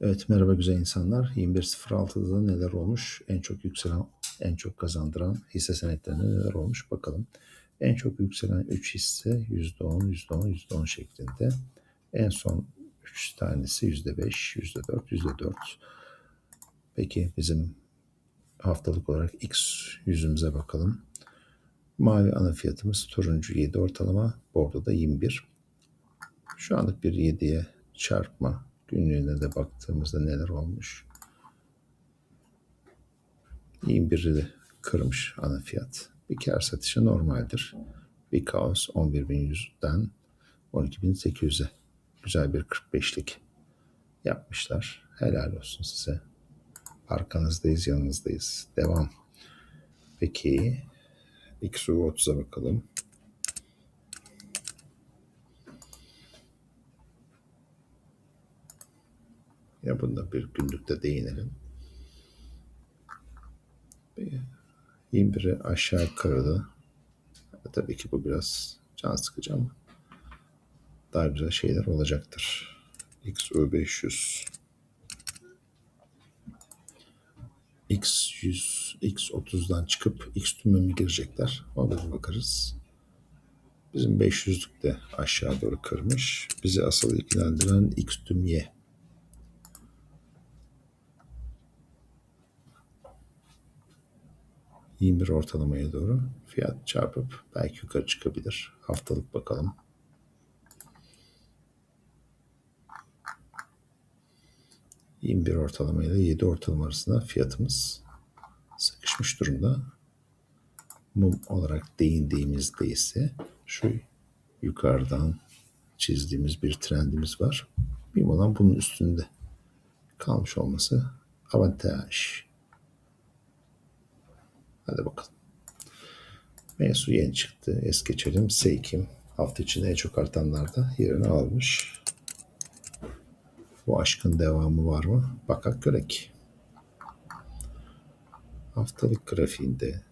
Evet merhaba güzel insanlar. 21.06'da neler olmuş? En çok yükselen, en çok kazandıran hisse senetlerinde neler olmuş? Bakalım. En çok yükselen 3 hisse %10, %10, %10 şeklinde. En son 3 tanesi %5, %4, %4. Peki bizim haftalık olarak X yüzümüze bakalım. Mavi ana fiyatımız turuncu 7 ortalama, bordo da 21. Şu anlık bir 7'ye çarpma günlüğüne de baktığımızda neler olmuş. 21'i de kırmış ana fiyat. Bir kar satışı normaldir. Bir kaos 11.100'den 12.800'e güzel bir 45'lik yapmışlar. Helal olsun size. Arkanızdayız, yanınızdayız. Devam. Peki XU30'a bakalım. Ya bunda bir günlükte değinelim. 21'i aşağı kırdı. Tabii ki bu biraz can sıkıcı ama daha güzel şeyler olacaktır. XU500 X100, X30'dan çıkıp X tüme mi girecekler? Ona bir bakarız. Bizim 500'lük de aşağı doğru kırmış. Bizi asıl ilgilendiren X tüm Y. 21 ortalamaya doğru fiyat çarpıp belki yukarı çıkabilir. Haftalık bakalım. bir ortalama ile 7 ortalama arasında fiyatımız sıkışmış durumda. Mum olarak değindiğimizde ise şu yukarıdan çizdiğimiz bir trendimiz var. Mum olan bunun üstünde kalmış olması avantaj. Hadi bakalım. Mensu yeni çıktı. Es geçelim. Seykim hafta içinde en çok artanlarda yerini almış. Bu aşkın devamı var mı? Bakak görek. Haftalık grafiğinde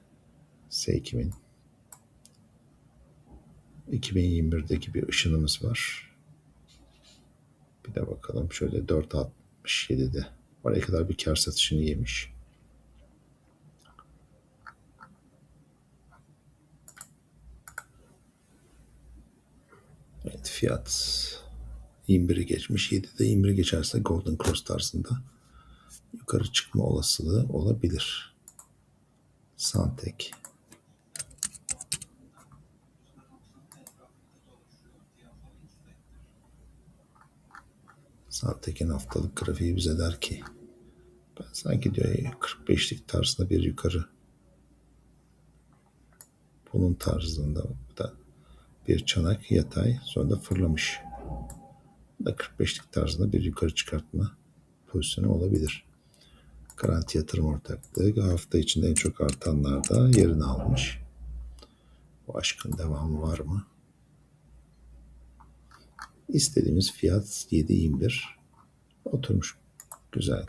Seykim'in 2021'deki bir ışınımız var. Bir de bakalım şöyle 4.67'de oraya kadar bir kar satışını yemiş. Evet fiyat 21'i geçmiş. 7'de 21'i geçerse Golden Cross tarzında yukarı çıkma olasılığı olabilir. Santek. Santek'in haftalık grafiği bize der ki ben sanki diyor 45'lik tarzında bir yukarı bunun tarzında da bir çanak yatay sonra da fırlamış. Da 45'lik tarzında bir yukarı çıkartma pozisyonu olabilir. Garanti yatırım ortaklığı hafta içinde en çok artanlarda yerini almış. Bu aşkın devamı var mı? İstediğimiz fiyat 7.21. Oturmuş. Güzel.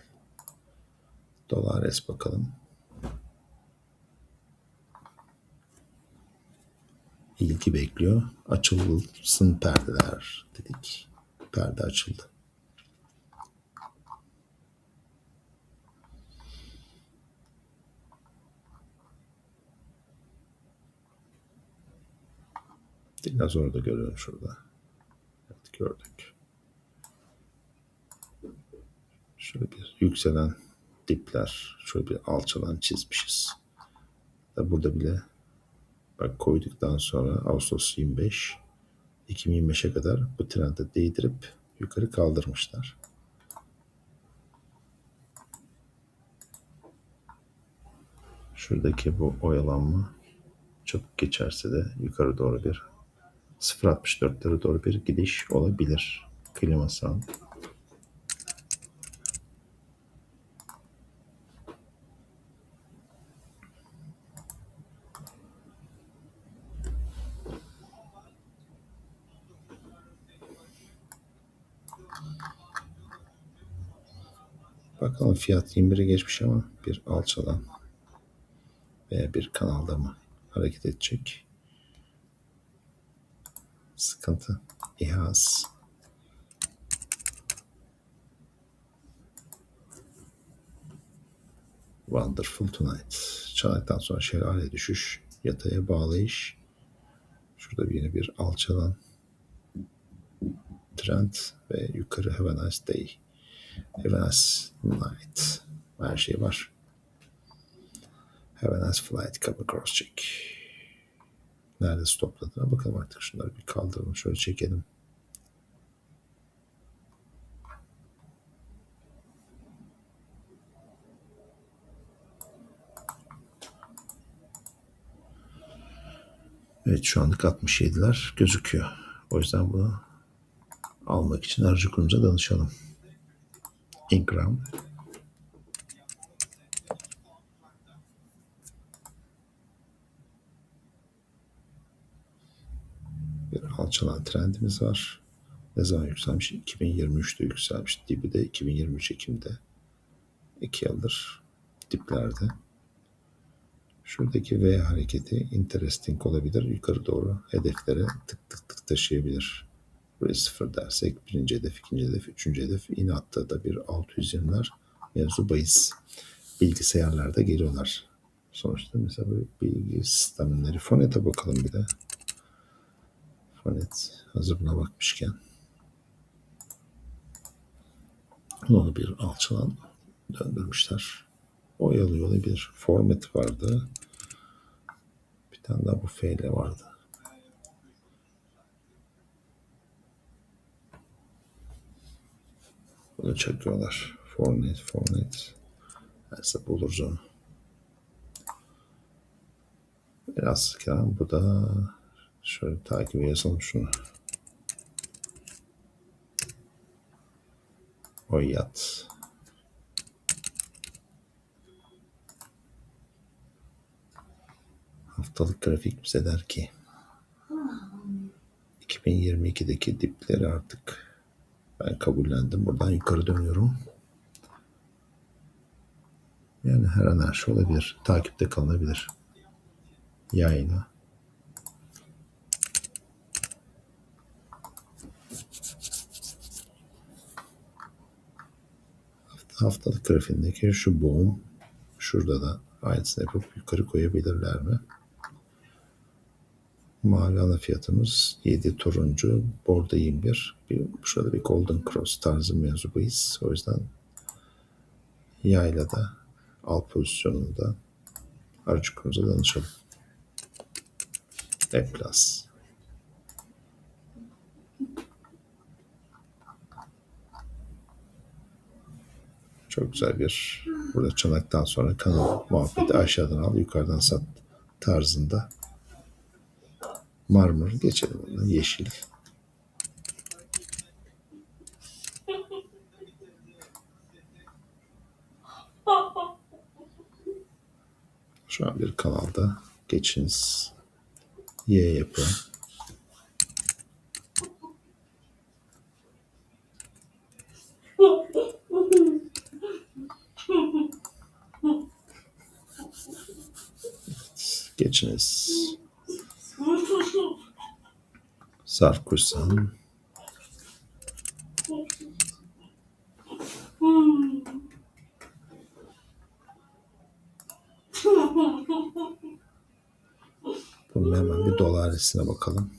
Dolar es bakalım. İlgi bekliyor. Açılsın perdeler dedik. Perde açıldı. Dinozor da görüyorum şurada. Evet gördük. Şöyle bir yükselen dipler, şöyle bir alçalan çizmişiz. Burada bile Bak koyduktan sonra Ağustos 25 2025'e kadar bu trende değdirip yukarı kaldırmışlar. Şuradaki bu oyalanma çok geçerse de yukarı doğru bir 0.64'lere doğru bir gidiş olabilir. Klima Bakalım fiyat 21'e geçmiş ama bir alçalan veya bir kanalda mı hareket edecek? Sıkıntı. İHAS. Wonderful Tonight. Çanaktan sonra şelale düşüş, yataya bağlayış. Şurada yine bir alçalan trend ve yukarı Have a nice day. Have a nice night. Her şey var. Have a nice flight. Cover cross check. Nerede stopladığına bakalım artık. Şunları bir kaldıralım. Şöyle çekelim. Evet şu anlık 67'ler gözüküyor. O yüzden bunu almak için aracı kurumuza danışalım. Ingram. Bir alçalan trendimiz var. Ne zaman yükselmiş? 2023'te yükselmiş. Dibi de 2023 Ekim'de. 2 yıldır diplerde. Şuradaki V hareketi interesting olabilir. Yukarı doğru hedeflere tık tık tık taşıyabilir. Buraya sıfır dersek birinci hedef, ikinci hedef, üçüncü hedef. Yine hatta da bir 620'ler mevzu bahis. Bilgisayarlarda geliyorlar. Sonuçta mesela böyle bilgi sistemleri. Fonet'e bakalım bir de. Fonet hazır buna bakmışken. Onu bir alçalan döndürmüşler. Oyalı oyalı bir format vardı. Bir tane daha bu F vardı. Bunu çekiyorlar. Fornet, fornet. Neyse buluruz onu. Biraz kelam. Bu da şöyle takip yazalım şunu. Oyat. Haftalık grafik bize der ki 2022'deki dipleri artık ben kabullendim. Buradan yukarı dönüyorum. Yani her an her şey olabilir. Takipte kalınabilir. Yayına. Haftalık grafiğindeki şu boğum şurada da aynısını yapıp yukarı koyabilirler mi? Mavi fiyatımız 7 turuncu, bordo 21. Bir, şurada bir golden cross tarzı mevzu bahis. O yüzden yayla da alt pozisyonunda aracı danışalım. E plus. Çok güzel bir burada çanaktan sonra kanal muhabbeti aşağıdan al yukarıdan sat tarzında marmur geçelim bundan yeşil. Şu an bir kanalda geçiniz Y yapı. Geçiniz. Sarkusan. Bunun hemen bir dolaresine bakalım.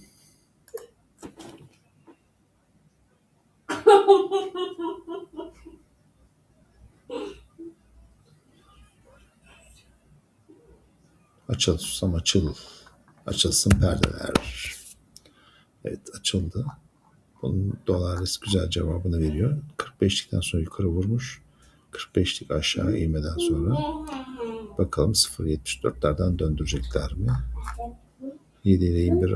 Açıl susam açıl. Açılsın perdeler. Açıldı. Bunun dolarist güzel cevabını veriyor. 45'likten sonra yukarı vurmuş. 45'lik aşağı eğmeden sonra. Bakalım 0.74'lerden döndürecekler mi? 7 ile 21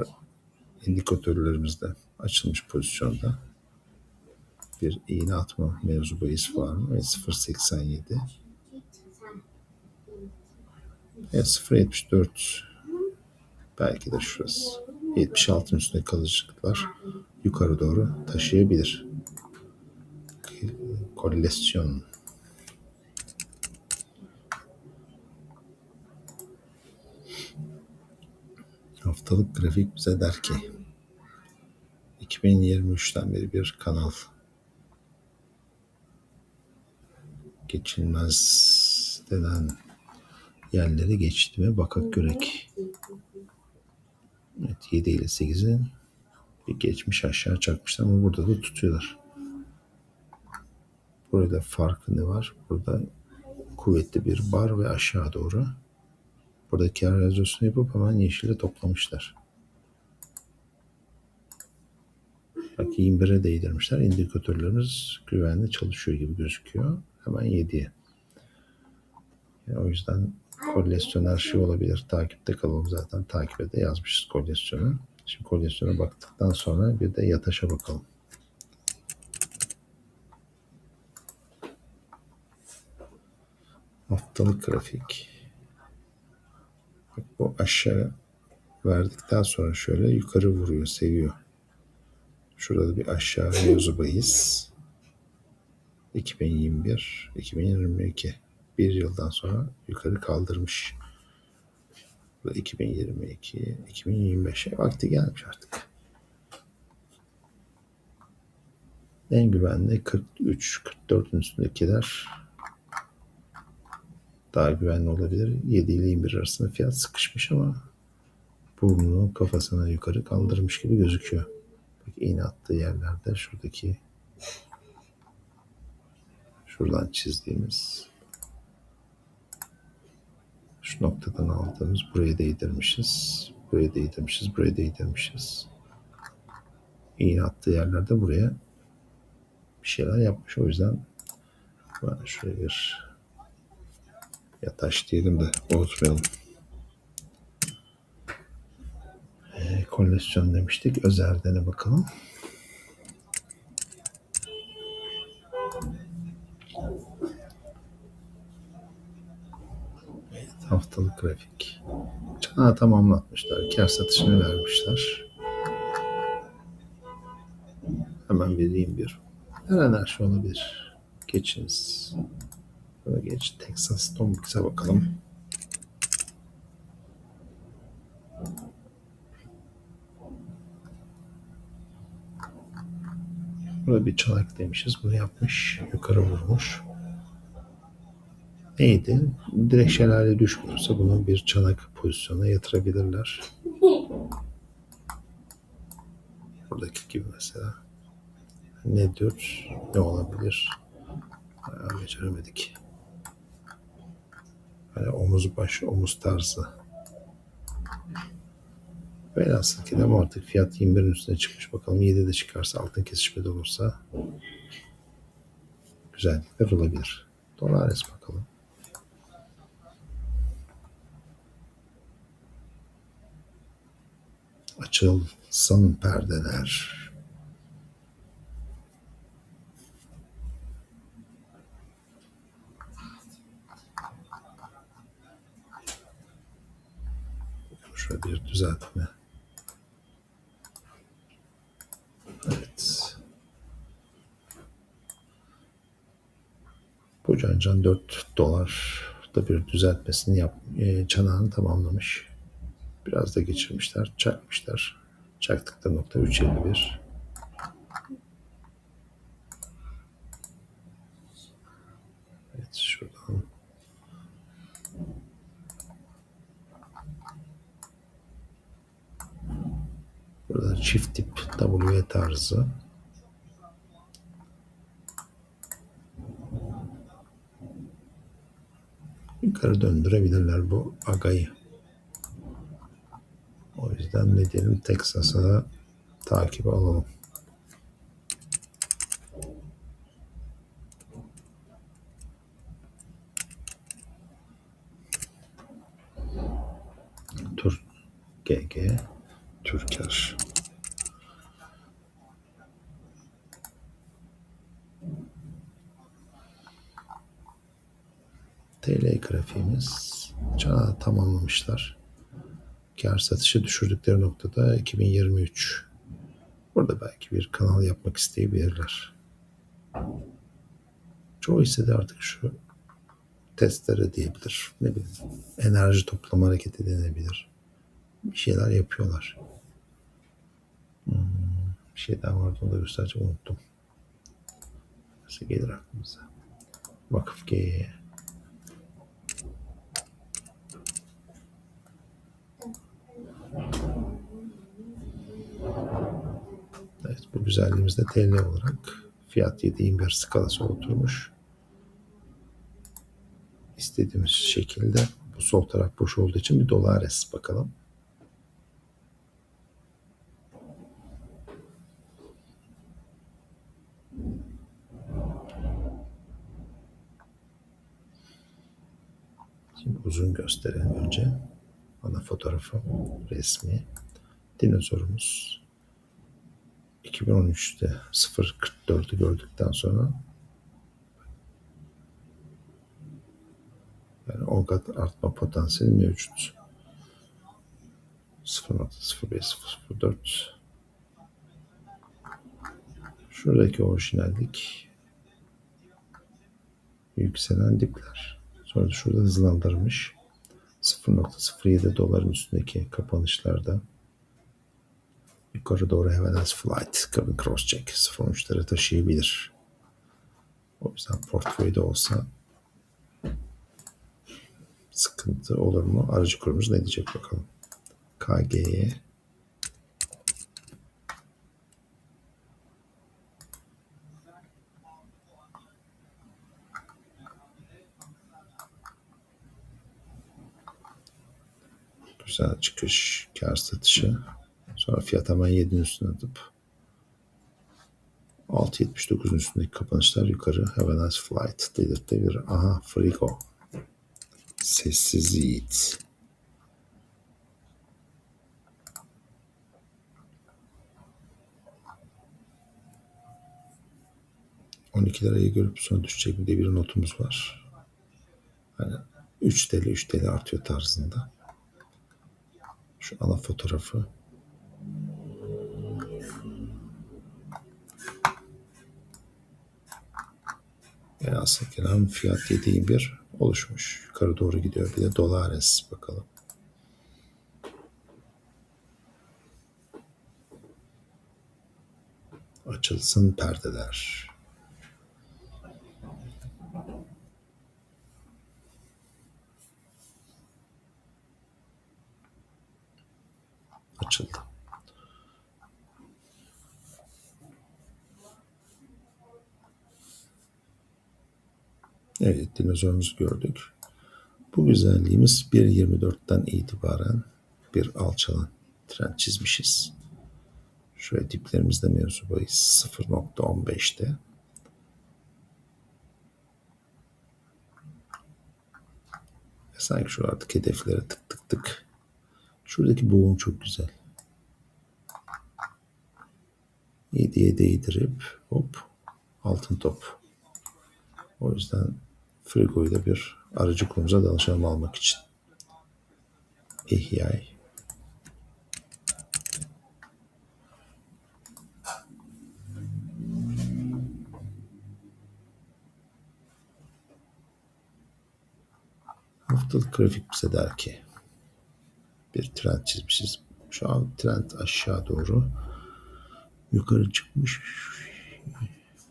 indikatörlerimizde açılmış pozisyonda. Bir iğne atma mevzu bahis var mı? Evet 0.87. Evet 0.74 belki de şurası. 76'ın üstünde kalıcılıklar yukarı doğru taşıyabilir. Korelasyon. Haftalık grafik bize der ki 2023'ten beri bir kanal geçilmez denen yerleri geçti mi? Bakak Görek. Evet 7 ile 8'i bir geçmiş aşağı çakmışlar ama burada da tutuyorlar. Burada farkı ne var? Burada kuvvetli bir bar ve aşağı doğru. Burada kar realizasyonu yapıp hemen yeşile toplamışlar. Bak 21'e değdirmişler. İndikatörlerimiz güvenli çalışıyor gibi gözüküyor. Hemen 7'ye. Yani o yüzden her şey olabilir. Takipte kalalım zaten. Takibe de yazmışız kolesterolü. Şimdi kolesterole baktıktan sonra bir de yataşa bakalım. Haftalık grafik. Bak bu aşağı verdikten sonra şöyle yukarı vuruyor, seviyor. Şurada da bir aşağı mevzu bahis. 2021, 2022. Bir yıldan sonra yukarı kaldırmış. Bu da 2022, 2025'e vakti gelmiş artık. En güvenli 43, 44'ün üstündekiler daha güvenli olabilir. 7 ile 21 arasında fiyat sıkışmış ama burnunu kafasına yukarı kaldırmış gibi gözüküyor. Bak iğne attığı yerlerde şuradaki şuradan çizdiğimiz şu noktadan aldığımız buraya değdirmişiz. Buraya değdirmişiz. Buraya değdirmişiz. İğne attığı yerlerde buraya bir şeyler yapmış. O yüzden ben şuraya bir yataş diyelim de unutmayalım. E, kolesterol demiştik. Özerden'e bakalım. Haftalık grafik. Çanağı tamamlatmışlar. Kar satışını vermişler. Hemen vereyim bir. Her enerji olabilir. Geçiniz. Böyle geç. Texas Tomix'e bakalım. Burada bir çanak demişiz. Bunu yapmış. Yukarı vurmuş. Neydi? Direkt şelale düşmüyorsa bunu bir çanak pozisyona yatırabilirler. Buradaki gibi mesela. Nedir? Ne olabilir? Bayağı beceremedik. Hani omuz baş, omuz tarzı. Velhasıl ki de artık fiyat 21'in üstüne çıkmış. Bakalım 7'de çıkarsa altın kesişmede olursa güzellikler olabilir. Dolares bakalım. Açılsın perdeler. Şöyle bir düzeltme. Evet. Bu Cancan 4 dolar da bir düzeltmesini yap, e, çanağını tamamlamış. Biraz da geçirmişler, çakmışlar. Çaktıkları nokta 3.51. Evet şuradan Burada çift tip W tarzı. Yukarı döndürebilirler bu agayı. O yüzden ne diyelim Texas'a takip alalım. Tur GG Türker. TL grafiğimiz çanağı tamamlamışlar. Kar satışı düşürdükleri noktada 2023. Burada belki bir kanal yapmak isteyebilirler. Çoğu hisse de artık şu testlere diyebilir. Ne bileyim enerji toplama hareketi denebilir. Bir şeyler yapıyorlar. Hmm, bir şey daha vardı onu da göstereceğim unuttum. Nasıl gelir aklımıza? Vakıf G. güzelliğimizde TL olarak fiyat 7.21 skalası oturmuş. İstediğimiz şekilde bu sol taraf boş olduğu için bir dolar es bakalım. Şimdi uzun gösterelim önce. Ana fotoğrafı resmi. Dinozorumuz 2013'te 0.44'ü gördükten sonra yani 10 kat artma potansiyeli mevcut. 0.0504 Şuradaki orijinallik yükselen dipler. Sonra da şurada hızlandırmış. 0.07 doların üstündeki kapanışlarda yukarı doğru az flight cabin cross check 0.13'lere taşıyabilir. O yüzden portföyde olsa sıkıntı olur mu? Aracı kurumuz ne diyecek bakalım. KG'ye güzel çıkış, kar satışı. Sonra fiyat hemen 7'nin üstüne atıp 6.79'un üstündeki kapanışlar yukarı Have a nice flight dedirtebilir. Aha Frigo. Sessiz yiğit. ...12 lirayı görüp sonra düşecek diye bir notumuz var. Hani 3 TL 3 TL artıyor tarzında. Şu ana fotoğrafı. Velhasıl kelam fiyat 7.21 oluşmuş. Yukarı doğru gidiyor. Bir de dolares bakalım. Açılsın perdeler. Açıldı. Evet dinozorumuzu gördük. Bu güzelliğimiz 1.24'ten itibaren bir alçalan trend çizmişiz. Şöyle diplerimizde mevzu bahis 0.15'te. Ve sanki şu artık hedeflere tık tık tık. Şuradaki boğum çok güzel. 7'ye değdirip hop altın top. O yüzden Frigo'yu da bir aracı kurumuza danışanım almak için. İhyay. Haftalık grafik bize der ki bir trend çizmişiz. Şu an trend aşağı doğru yukarı çıkmış.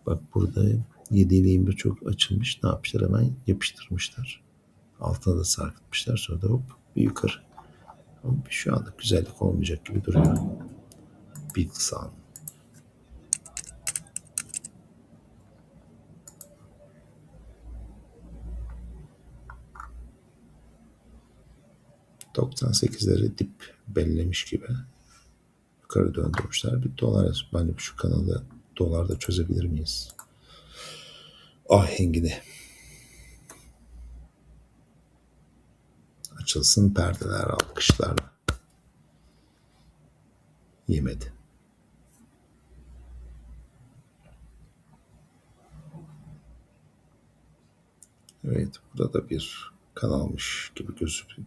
Bak burada 7 ile 21 çok açılmış. Ne yapmışlar? Hemen yapıştırmışlar. Altına da sarkıtmışlar. Sonra da hop bir yukarı. Ama şu anda güzellik olmayacak gibi duruyor. Sun. ...98'leri dip bellemiş gibi... ...yukarı döndürmüşler. Bir dolar... ...ben de şu kanalı dolarda çözebilir miyiz? Ahengini. Açılsın perdeler alkışlarla. Yemedi. Evet burada da bir kanalmış gibi gözüküp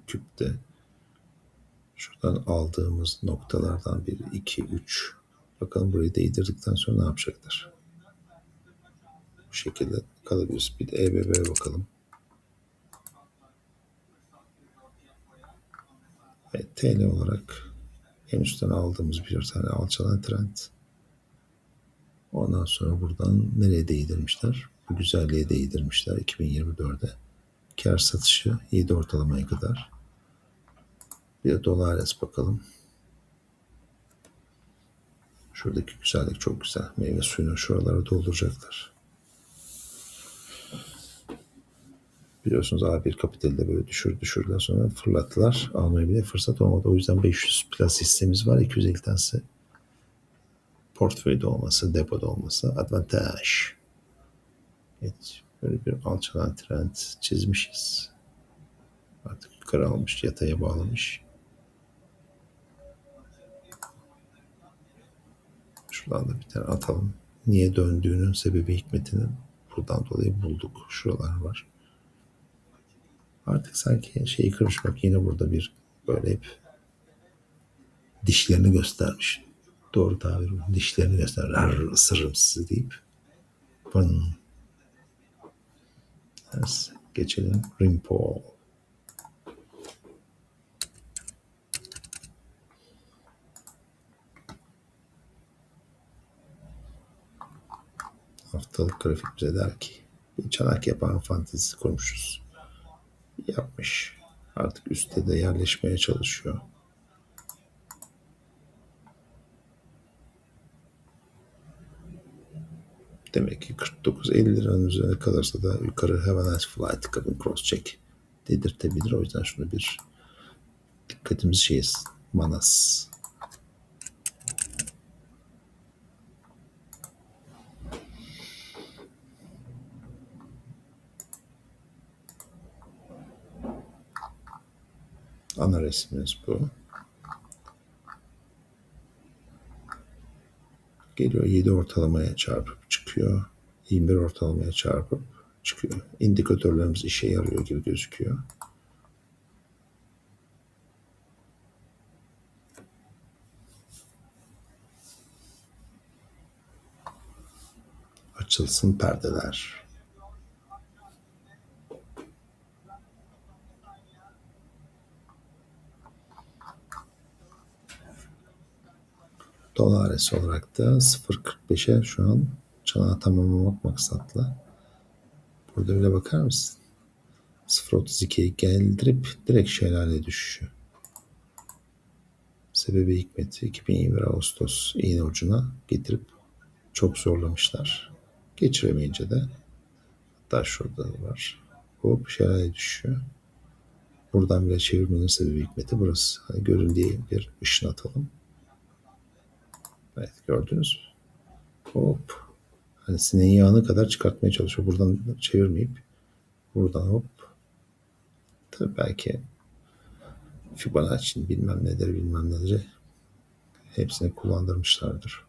şuradan aldığımız noktalardan bir, iki, üç. Bakalım burayı değdirdikten sonra ne yapacaklar? Bu şekilde kalabiliriz. Bir de EBB'ye bakalım. Evet, TL olarak en üstten aldığımız bir tane alçalan trend. Ondan sonra buradan nereye değdirmişler? Bu güzelliğe değdirmişler 2024'de. Kar satışı 7 ortalamaya kadar. Bir de dolar es bakalım. Şuradaki güzellik çok güzel. Meyve suyunu şuralara dolduracaklar. Biliyorsunuz A1 Kapital'de böyle düşür düşürdüler sonra fırlattılar. Almaya bile fırsat olmadı. O yüzden 500 plus hissemiz var. 250 tanesi portföyde olması, depoda olması avantaj. Evet, böyle bir alçalan trend çizmişiz. Artık yukarı almış, yataya bağlamış. Şuradan da bir tane atalım. Niye döndüğünün sebebi hikmetini buradan dolayı bulduk. Şuralar var. Artık sanki şeyi kırmış bak yine burada bir böyle hep dişlerini göstermiş. Doğru tabir bu. Dişlerini göstermiş. "Rar, ısırırım sizi deyip. Bın. Evet, geçelim. Rimpo. Haftalık grafik bize der ki bir çanak yapan fantezisi kurmuşuz. Yapmış. Artık üstte de yerleşmeye çalışıyor. Demek ki 49-50 liranın üzerine kalırsa da yukarı a nice flight, cabin cross check dedirtebilir. O yüzden şunu bir dikkatimiz şey Manas. Ana resmimiz bu. Geliyor 7 ortalamaya çarpıp çıkıyor. 21 ortalamaya çarpıp çıkıyor. İndikatörlerimiz işe yarıyor gibi gözüküyor. Açılsın perdeler. Dolares olarak da 0.45'e şu an çanağı tamamlamak maksatla. Burada bile bakar mısın? 0.32'yi geldirip direkt şelale düşüşü. Sebebi hikmeti 2021 Ağustos iğne ucuna getirip çok zorlamışlar. Geçiremeyince de hatta şurada var. Hop şelale düşüyor. Buradan bile çevirmenin sebebi hikmeti burası. Hani görün diye bir ışın atalım. Evet gördünüz mü? Hop. Hani sineğin yağını kadar çıkartmaya çalışıyor. Buradan çevirmeyip buradan hop. Tabii belki Fibonacci bilmem nedir bilmem nedir hepsini kullandırmışlardır.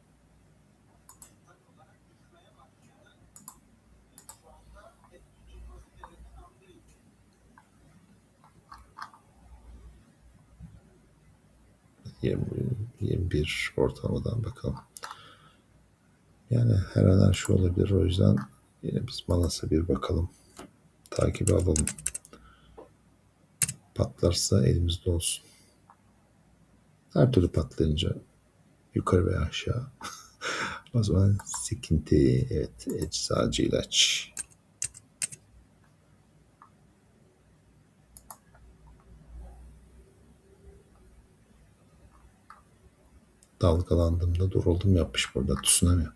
Yirmi, 21 ortalamadan bakalım. Yani her an her şey olabilir. O yüzden yine biz Manas'a bir bakalım. Takibi alalım. Patlarsa elimizde olsun. Her türlü patlayınca yukarı veya aşağı. o zaman sıkıntı. Evet eczacı ilaç. Dalgalandığımda duruldum yapmış burada tsunami.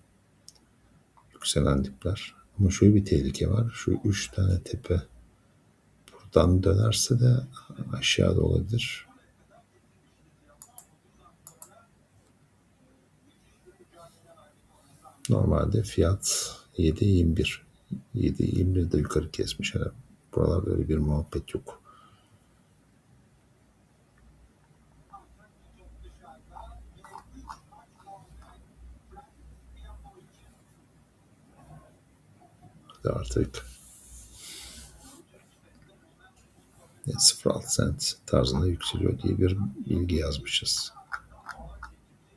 Yükselen dipler. Ama şöyle bir tehlike var. Şu üç tane tepe buradan dönerse de aşağıda olabilir. Normalde fiyat 7.21. 7.21'de yukarı kesmiş. Yani buralarda böyle bir muhabbet yok. Hadi artık 0.6 cent tarzında yükseliyor diye bir bilgi yazmışız.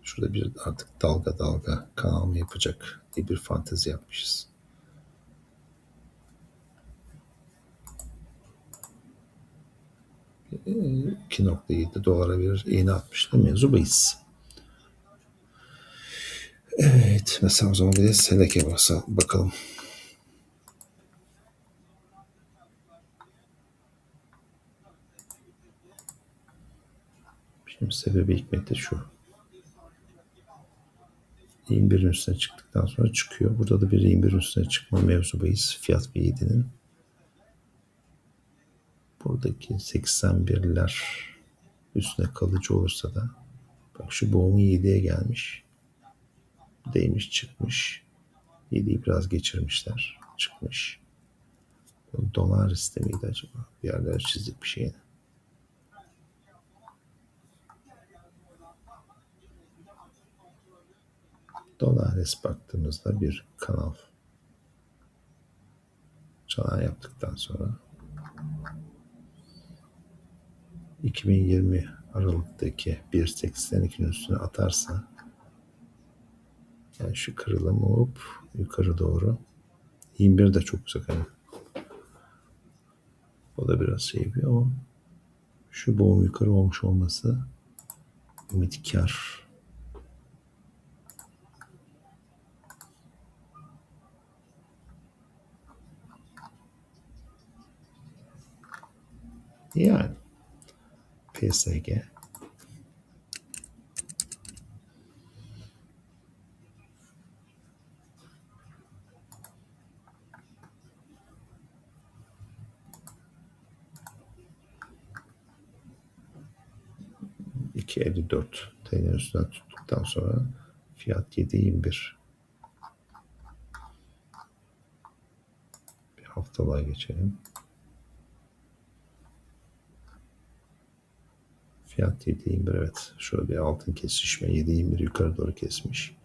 Şurada bir artık dalga dalga kanal mı yapacak diye bir fantezi yapmışız. Ee, 2.7 dolara bir iğne atmıştı. Mevzu bahis. Evet. Mesela o zaman bir de Seleke bakalım. Şimdi sebebi hikmeti şu. 21'in üstüne çıktıktan sonra çıkıyor. Burada da bir 21'in üstüne çıkma mevzu bahis fiyat V7'nin. Buradaki 81'ler üstüne kalıcı olursa da bak şu boğumu 7'ye gelmiş. Değmiş çıkmış. 7'yi biraz geçirmişler. Çıkmış. Dolar istemiydi acaba? Bir yerlere çizdik bir şeyini. Dolares baktığımızda bir kanal çanağı yaptıktan sonra 2020 Aralık'taki 1.82'nin üstüne atarsa yani şu kırılımı hop yukarı doğru 21 de çok uzak hani. O da biraz şey yapıyor ama şu boğum yukarı olmuş olması ümitkar. Yani PSG ...2.54 TL'nin üstünden tuttuktan sonra fiyat 7.21. Bir haftalığa geçelim. Fiyat 7.21 evet. Şöyle bir altın kesişme 7.21 yukarı doğru kesmiş.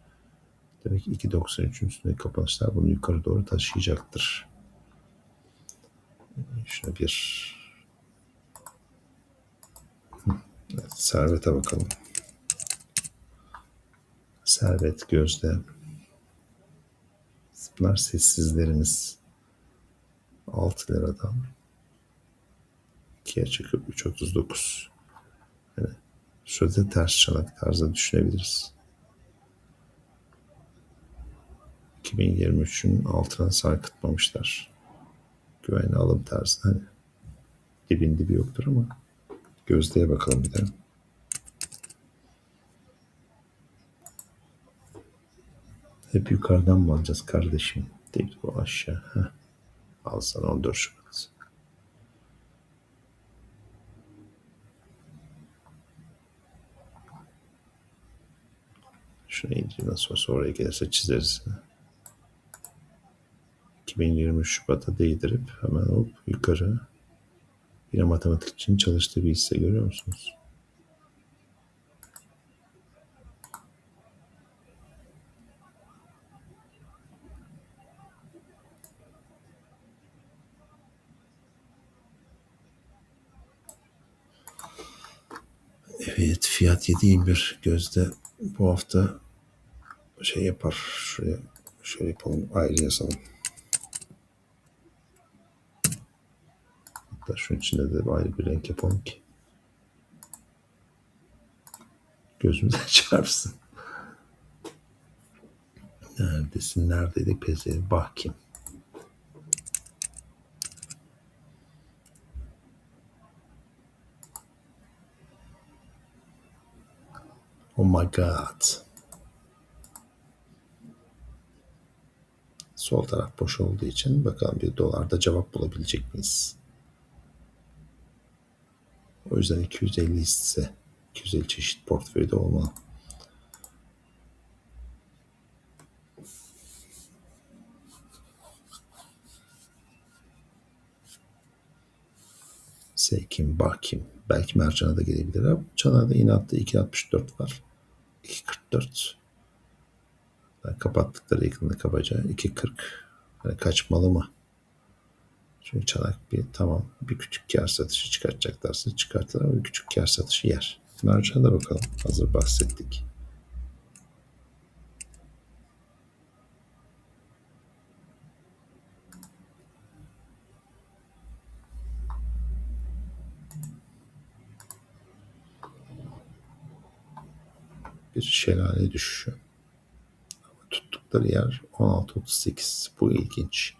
Demek ki 2.93'ün üstünde kapanışlar bunu yukarı doğru taşıyacaktır. Şuna bir evet, servete bakalım. Servet gözde. Bunlar sessizlerimiz. 6 liradan 2'ye çıkıp 3.39. Sözde ters çanak tarzı düşünebiliriz. 2023'ün altına sarkıtmamışlar. Güvenli alım tarzı hani dibin dibi yoktur ama gözdeye bakalım bir de. Hep yukarıdan mı alacağız kardeşim? Değil bu aşağı. Heh. Al sana 14 Şubat. Şunu indireyim nasıl olsa oraya gelirse çizeriz. 2023 Şubat'a değdirip hemen hop yukarı yine matematik için çalıştığı bir hisse görüyor musunuz? Evet fiyat 7.21 gözde bu hafta şey yapar. Şuraya şöyle yapalım ayrı yazalım. Hatta şunun içinde de ayrı bir renk yapalım ki gözümüze çarpsın. Neredesin? Neredeydi? Pezeri. Bahkim. Oh my god. Sol taraf boş olduğu için bakalım bir dolarda cevap bulabilecek miyiz? O yüzden 250 hisse, 250 çeşit portföyde olmalı. Sekim, Bakim. Belki Mercan'a da gelebilir ama Çanar'da hatta 2.64 var. 2.44. Yani kapattıkları yakında kabaca 2.40. Yani kaçmalı mı? Çünkü Çanak bir tamam bir küçük kar satışı çıkartacaklarsa çıkartırlar ama bir küçük kar satışı yer. Mercan'a da bakalım. Hazır bahsettik. bir şelale düşüşü. Ama tuttukları yer 16.38. Bu ilginç.